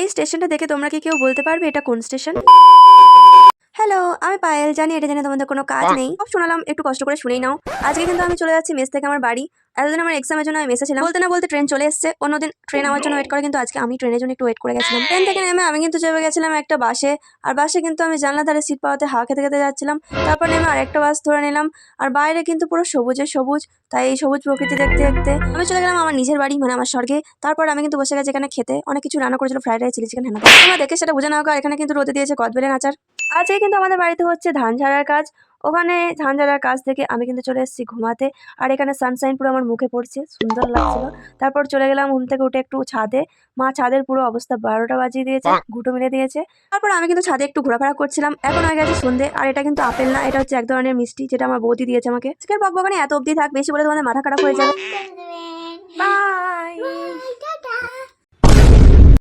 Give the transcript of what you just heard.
এই স্টেশনটা দেখে তোমরা কি কেউ বলতে পারবে এটা কোন স্টেশন? হ্যালো আমি পায়েল জানি এটা জানি তোমাদের কোনো কাজ নেই। সব শোনালাম একটু কষ্ট করে শুনেই নাও। আজকে কিন্তু আমি চলে যাচ্ছি মেস থেকে আমার বাড়ি। এতদিন আমার এক্সামের জন্য আমি মেসে ছিলাম। বলতে না বলতে ট্রেন চলে এসেছে। অন্যদিন ট্রেন আমার জন্য ওয়েট করে, কিন্তু আজকে আমি ট্রেনের জন্য একটু ওয়েট করে গেছিলাম। ট্রেন থেকে নেমে আমি কিন্তু চেপে গেছিলাম একটা বাসে। আর বাসে কিন্তু আমি জানলা ধারে সিট পাওয়াতে হাওয়া খেতে খেতে যাচ্ছিলাম। তারপর নেমে আরেকটা বাস ধরে নিলাম। আর বাইরে কিন্তু পুরো সবুজে সবুজ। তাই এই সবুজ প্রকৃতি দেখতে দেখতে আমি চলে গেলাম আমার নিজের বাড়ি মানে আমার স্বর্গে। তারপর আমি কিন্তু বসে গেছি এখানে খেতে। অনেক কিছু রান্না করেছিল ফ্রাইড রাইস চিলি চিকেন হ্যাঁ তোমরা দেখে সেটা বুঝে নাও এখানে কিন্তু রোদে দিয়েছে কদবেলের আচার। আজকে কিন্তু আমাদের বাড়িতে হচ্ছে ধান ঝাড়ার কাজ। ওখানে ঝাঞ্ঝালার কাছ কাজ থেকে আমি কিন্তু চলে এসেছি ঘুমাতে। আর এখানে সানশাইন পুরো আমার মুখে পড়ছে সুন্দর লাগছিল। তারপর চলে গেলাম ঘুম থেকে উঠে একটু ছাদে। মা ছাদের পুরো অবস্থা বারোটা বাজিয়ে দিয়েছে ঘুটো মিলে দিয়েছে। তারপর আমি কিন্তু ছাদে একটু ঘোরাফেরা করছিলাম। এখন হয়ে গেছে সন্ধে আর এটা কিন্তু আপেল না এটা হচ্ছে এক ধরনের মিষ্টি যেটা আমার বৌদি দিয়েছে আমাকে। আজকের বকবকানি এত অবধি থাক বেশি বলে তোমাদের মাথা খারাপ হয়ে যাবে।